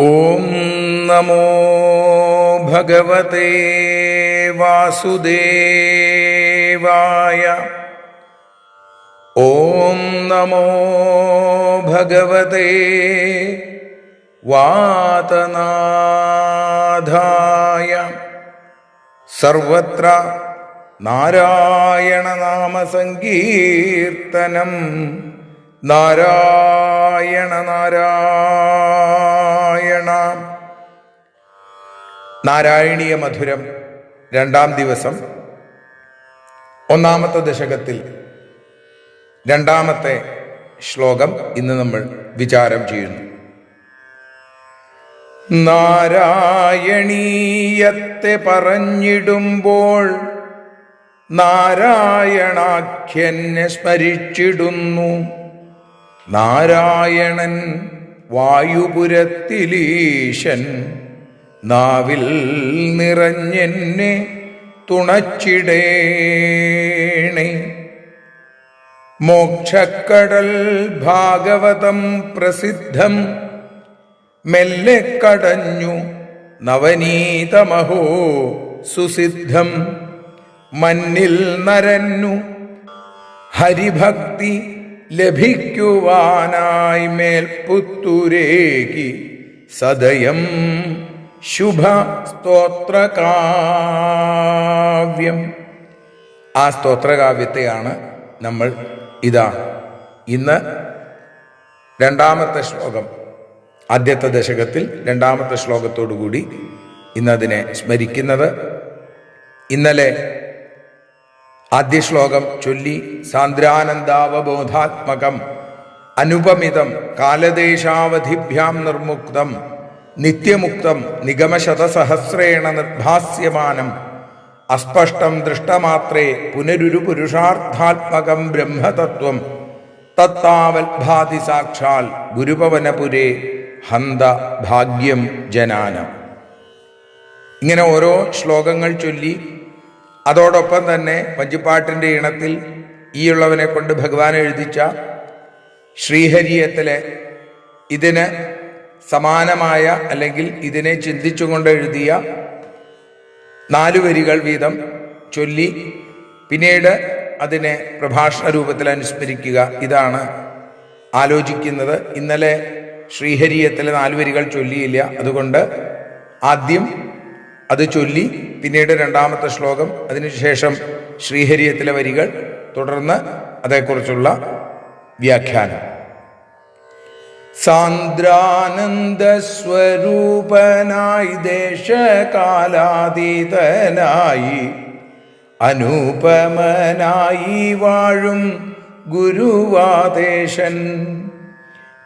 ഓം നമോ ഭഗവതേ വാസുദേവായ. ഓം നമോ ഭഗവതേ വാതനാഥായ. സർവത്ര നാരായണനാമസങ്കീർത്തനം നാരായണ നാരായ നാരായണീയ മധുരം രണ്ടാം ദിവസം ഒന്നാമത്തെ ദശകത്തിൽ രണ്ടാമത്തെ ശ്ലോകം ഇന്ന് നമ്മൾ വിചാരം ചെയ്യുന്നു. നാരായണീയത്തെ പറഞ്ഞിടുമ്പോൾ നാരായണാഖ്യനെ സ്മരിച്ചിടുന്നു. നാരായണൻ വായുപുരത്തിലീശൻ നാവിൽ നിറഞ്ഞെന്നെ തുണച്ചിടേണേ. മോക്ഷക്കടൽ ഭാഗവതം പ്രസിദ്ധം മെല്ലെ കടഞ്ഞു നവനീതമഹോ സുസിദ്ധം. മന്നിൽ നരന്നു ഹരിഭക്തി ലഭിക്കുവാനായി മേൽപുത്തുരേകി സദയം ശുഭ സ്തോത്രകാവ്യം ആ സ്തോത്രകാവ്യത്തെയാണ് നമ്മൾ ഇതാ ഇന്ന് രണ്ടാമത്തെ ശ്ലോകം. ആദ്യത്തെ ദശകത്തിൽ രണ്ടാമത്തെ ശ്ലോകത്തോടുകൂടി ഇന്നതിനെ സ്മരിക്കുന്നത്. ഇന്നലെ ആദ്യ ശ്ലോകം ചൊല്ലി സാന്ദ്രാനന്ദാവബോധാത്മകം അനുപമിതം കാലദേശാവധിഭ്യാം നിർമുക്തം നിത്യമുക്തം നിഗമശതസഹസ്രേണ നിർഭാസ്യമാനം അസ്പഷ്ടം ദൃഷ്ടമാത്രേ പുനരുരു പുരുഷാർത്ഥാത്മകം ബ്രഹ്മതത്വം തത്താവൽഭാതി സാക്ഷാൽ ഗുരുപവനപുരേ ഹന്ത ഭാഗ്യം ജനാനം. ഇങ്ങനെ ഓരോ ശ്ലോകങ്ങൾ ചൊല്ലി അതോടൊപ്പം തന്നെ പഞ്ചുപാട്ടിന്റെ ഇണത്തിൽ ഈയുള്ളവനെ കൊണ്ട് ഭഗവാൻ എഴുതിച്ച ശ്രീഹരിയത്തിലെ ഇതിന് സമാനമായ അല്ലെങ്കിൽ ഇതിനെ ചിന്തിച്ചുകൊണ്ട് എഴുതിയ നാലു വരികൾ വീതം ചൊല്ലി പിന്നീട് അതിനെ പ്രഭാഷണ രൂപത്തിൽ അനുസ്മരിക്കുക. ഇതാണ് ആലോചിക്കുന്നത്. ഇന്നലെ ശ്രീഹരിയത്തിലെ നാലു വരികൾ ചൊല്ലിയില്ല. അതുകൊണ്ട് ആദ്യം അത് ചൊല്ലി പിന്നീട് രണ്ടാമത്തെ ശ്ലോകം അതിനുശേഷം ശ്രീഹരിയത്തിലെ വരികൾ തുടർന്ന് അതേക്കുറിച്ചുള്ള വ്യാഖ്യാനം. സാന്ദ്രാനന്ദസ്വരൂപനായി ദേശകാലാതീതനായി അനൂപമനായി വാഴും ഗുരുവാദേശൻ.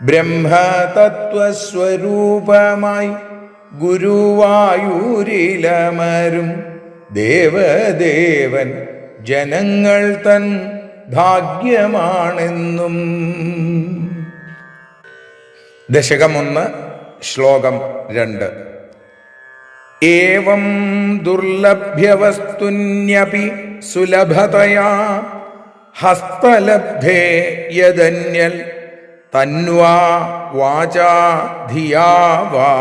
ബ്രഹ്മതത്വസ്വരൂപമായി ഗുരുവായൂരിലമരും ദേവദേവൻ ജനങ്ങൾ തൻ ഭാഗ്യമാണെന്നും. ദശകമൊന്ന് ശ്ലോകം രണ്ട്. ഏവം ദുർലഭ്യവസ്തുന്യപി സുലഭതയാ ഹസ്തലബ്ധേ യദന്യൽ തന്വാ വാചാ ധിയാ വാ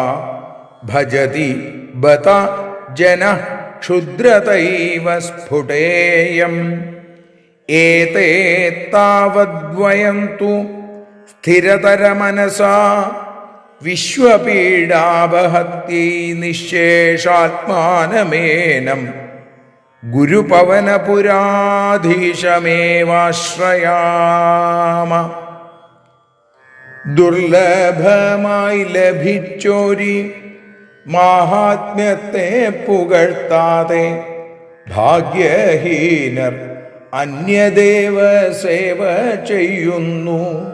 ഭജതി ബത ജന ക്ഷുദ്രതൈവ സ്ഫുടേയം. ഏതേ താവദ്വയം തു സ്ഥിരതരമനസാ വിശ്വപീഡാപഹത്യൈ നിശേഷാത്മാനമേനം. ഗുരുപവനപുരാധീശമേവാശ്രയാമ. ദുർലഭമായി ലഭിച്ചോരി മാഹാത്മ്യത്തെ പുകഴ്ത്താതെ ഭാഗ്യഹീനർ അന്യദേവ സേവ ചെയ്യുന്നു.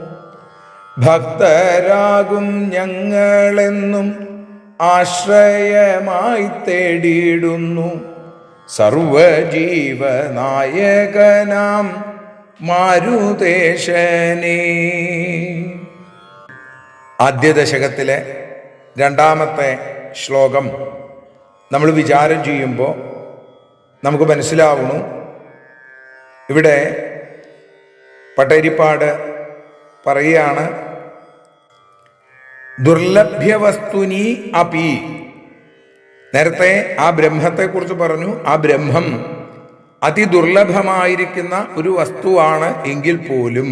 ഭക്തരാകും ഞങ്ങളെന്നും ആശ്രയമായി തേടിയിടുന്നു. സർവജീവനായകനാം മാരുദേശനേ ആദ്യ ദശകത്തിലെ രണ്ടാമത്തെ ശ്ലോകം നമ്മൾ വിചാരം ചെയ്യുമ്പോൾ നമുക്ക് മനസ്സിലാവുന്നു. ഇവിടെ പട്ടേരിപ്പാട് പറയുകയാണ് ദുർലഭ്യവസ്തുനി അപി. നേരത്തെ ആ ബ്രഹ്മത്തെക്കുറിച്ച് പറഞ്ഞു ആ ബ്രഹ്മം അതിദുർലഭമായിരിക്കുന്ന ഒരു വസ്തുവാണ് എങ്കിൽ പോലും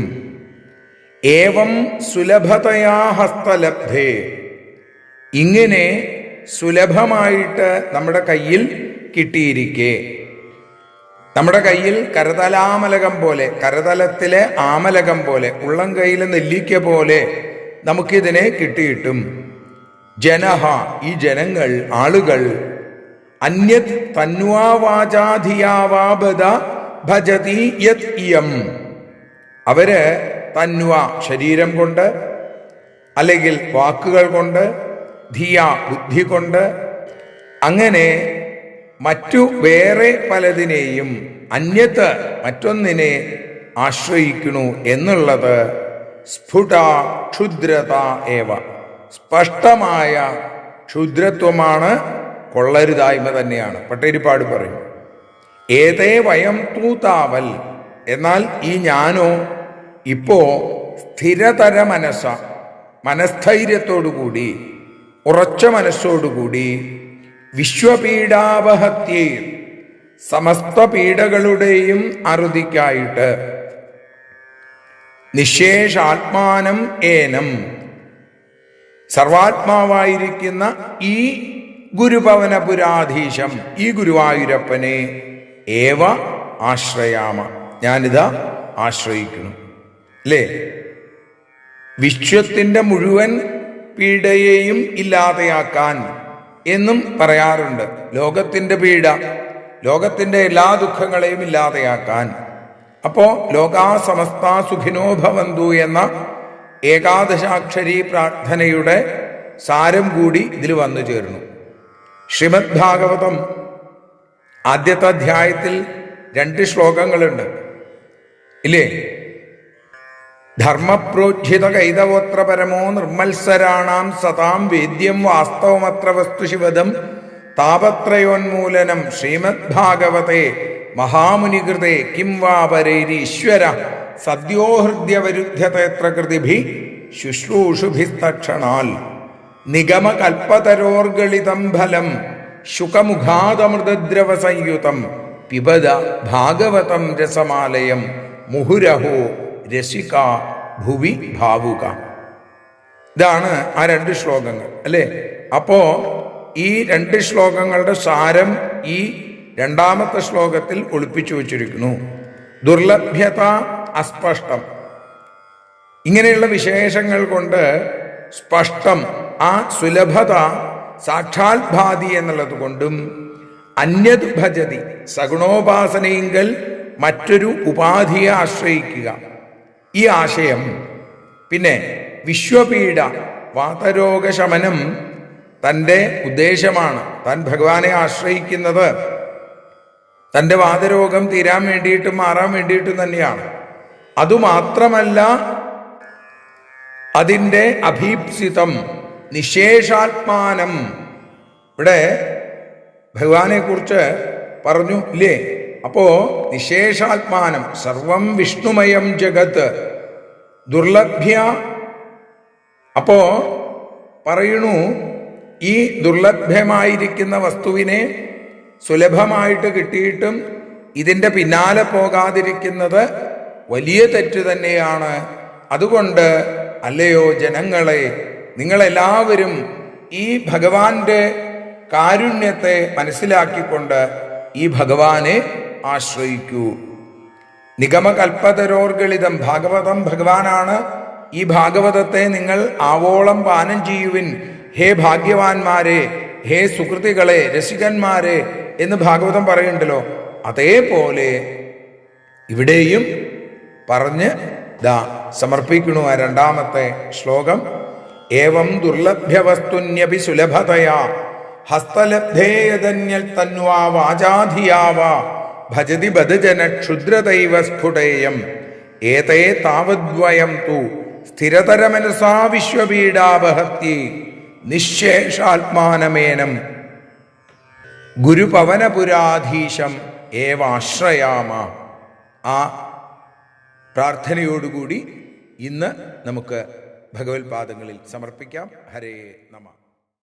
ഏവം സുലഭതയാ ഹസ്തലബ്ധേ. ഇങ്ങനെ സുലഭമായിട്ട് നമ്മുടെ കയ്യിൽ കിട്ടിയിരിക്കെ. നമ്മുടെ കയ്യിൽ കരതലാമലകം പോലെ കരതലത്തിലെ ആമലകം പോലെ ഉള്ളം കയ്യിലെ നെല്ലിക്ക പോലെ നമുക്കിതിനെ കിട്ടിയിട്ടും. ജനഹ ഈ ജനങ്ങൾ ആളുകൾ അന്യത് തന്വാവാചാധിയാവാബദ ഭജതി യത് ഇയം. അവർ തന്വ ശരീരം കൊണ്ട് അല്ലെങ്കിൽ വാക്കുകൾ കൊണ്ട് ധിയ ബുദ്ധി കൊണ്ട് അങ്ങനെ മറ്റു വേറെ പലതിനെയും അന്യത്ത് മറ്റൊന്നിനെ ആശ്രയിക്കണു എന്നുള്ളത് സ്ഫുട ക്ഷുദ്രത ഏവ. സ്പഷ്ടമായ ക്ഷുദ്രത്വമാണ് കൊള്ളരുതായ്മ തന്നെയാണ്. പട്ടേരിപ്പാട് പറയും ഏതേ വയം തൂതാവൽ. എന്നാൽ ഈ ഞാനോ ഇപ്പോ സ്ഥിരതര മനസ്സ മനസ്ഥൈര്യത്തോടുകൂടി ഉറച്ച മനസ്സോടുകൂടി വിശ്വപീഡാവഹത്യേ സമസ്ത പീഡകളുടെയും അറുതിക്കായിട്ട്. നിശേഷാത്മാനം ഏനം. സർവാത്മാവായിരിക്കുന്ന ഈ ഗുരുഭവന പുരാധീശം ഈ ഗുരുവായൂരപ്പനെ ഏവ ആശ്രയാമ. ഞാനിതാ ആശ്രയിക്കുന്നു. അല്ലേ വിശ്വത്തിന്റെ മുഴുവൻ പീഡയെയും ഇല്ലാതെയാക്കാൻ എന്നും പറയാറുണ്ട്. ലോകത്തിന്റെ പീഡ ലോകത്തിന്റെ എല്ലാ ദുഃഖങ്ങളെയും ഇല്ലാതെയാക്കാൻ. അപ്പോ ലോകാ സമസ്ത സുഖിനോ ഭവന്തു എന്ന ഏകാദശാക്ഷരി പ്രാർത്ഥനയുടെ സാരം കൂടി ഇതിൽ വന്നു ചേർന്നു ശ്രീമദ് ഭാഗവതം ആദ്യത്തെ അധ്യായത്തിൽ രണ്ട് ശ്ലോകങ്ങളുണ്ട്. ഇല്ലേ? ധർമ്മപ്രോജ്ജിത കൈതവോത്ര പരമോ നിർമ്മത്സരാണാം സതാം വേദ്യം വാസ്തവമത്ര വസ്തുശിവദം താപത്രയോന്മൂലനം ശ്രീമദ് ഭാഗവതേ മഹാമുനികൃതേ കിം വാ പരൈരീശ്വര സദ്യോ ഹൃദ്യവരുദ്ധ്യതേത്ര കൃതിഭി ശുശ്രൂഷുഭിസ്തക്ഷണാൽ. നിഗമകൽപ്പതരോർഗളിതം ഫലം ശുഖമുഖാതമൃതദ്രവ സംയുതം പിബത ഭാഗവതം രസമാലയം മുഹുരഹോ രസിക ഭുവി ഭാവുക. ഇതാണ് ആ രണ്ട് ശ്ലോകങ്ങൾ അല്ലേ? അപ്പോ ഈ രണ്ട് ശ്ലോകങ്ങളുടെ സാരം ഈ രണ്ടാമത്തെ ശ്ലോകത്തിൽ ഒളിപ്പിച്ചു വച്ചിരിക്കുന്നു. ദുർലഭ്യത അസ്പഷ്ടം. ഇങ്ങനെയുള്ള വിശേഷങ്ങൾ കൊണ്ട് സ്പഷ്ടം ആ സുലഭത സാക്ഷാൽ ഭാതി എന്നുള്ളത് കൊണ്ടും അന്യത് ഭജതി സഗുണോപാസനയെങ്കിൽ മറ്റൊരു ഉപാധിയെ ആശ്രയിക്കുക. ഈ ആശയം. പിന്നെ വിശ്വപീഡ വാതരോഗശമനം തന്റെ ഉദ്ദേശമാണ്. താൻ ഭഗവാനെ ആശ്രയിക്കുന്നത്. തന്റെ വാതരോഗം തീരാൻ വേണ്ടിയിട്ടും മാറാൻ വേണ്ടിയിട്ടും തന്നെയാണ്. അതുമാത്രമല്ല അതിന്റെ അഭീപ്സിതം നിശേഷാത്മാനം. ഇവിടെ ഭഗവാനെ കുറിച്ച് പറഞ്ഞു ഇല്ലേ? അപ്പോ നിശേഷാത്മാനം സർവം വിഷ്ണുമയം ജഗത്ത് ദുർലഭ്യ. അപ്പോ പറയണു ഈ ദുർലഭ്യമായിരിക്കുന്ന വസ്തുവിനെ സുലഭമായിട്ട് കിട്ടിയിട്ടും ഇതിന്റെ പിന്നാലെ പോകാതിരിക്കുന്നത് വലിയ തെറ്റ് തന്നെയാണ്. അതുകൊണ്ട് അല്ലയോ ജനങ്ങളെ നിങ്ങളെല്ലാവരും ഈ ഭഗവാന്റെ കാരുണ്യത്തെ മനസ്സിലാക്കിക്കൊണ്ട് ഈ ഭഗവാനെ ആശ്രയിക്കൂ. നിഗമകൽപ്പതരോർഗളിതം ഭാഗവതം ഭഗവാനാണ്. ഈ ഭാഗവതത്തെ നിങ്ങൾ ആവോളം പാനം ചെയ്യുവിൻ. ഹേ ഭാഗ്യവാന്മാരെ ഹേ സുഹൃത്തുക്കളെ രസികന്മാരെ എന്ന് ഭാഗവതം പറയുന്നുണ്ടല്ലോ. അതേപോലെ ഇവിടെയും പറഞ്ഞ് ദാ സമർപ്പിക്കണു ആ രണ്ടാമത്തെ ശ്ലോകം. ഏവം ദുർലഭ്യ വസ്തുന്യഭി സുലഭതയാ. ഹസ്തലബ്ധേയതന്യൽ തന്വാ വാചാധിയാവാ. ഭജതി ബധജന ക്ഷുദ്രദൈവ സ്ഫുടേയം. ഏതേ താവദ്വയം തു. സ്ഥിരതരമനസാ വിശ്വപീഡാപഹത്യ നിശേഷാത്മാനമേനം. ഗുരുപവനപുരാധീശം ഏവാശ്രയാമ. ആ പ്രാർത്ഥനയോടുകൂടി ഇന്ന് നമുക്ക് ഭഗവത്പാദങ്ങളിൽ സമർപ്പിക്കാം. ഹരേ നമ.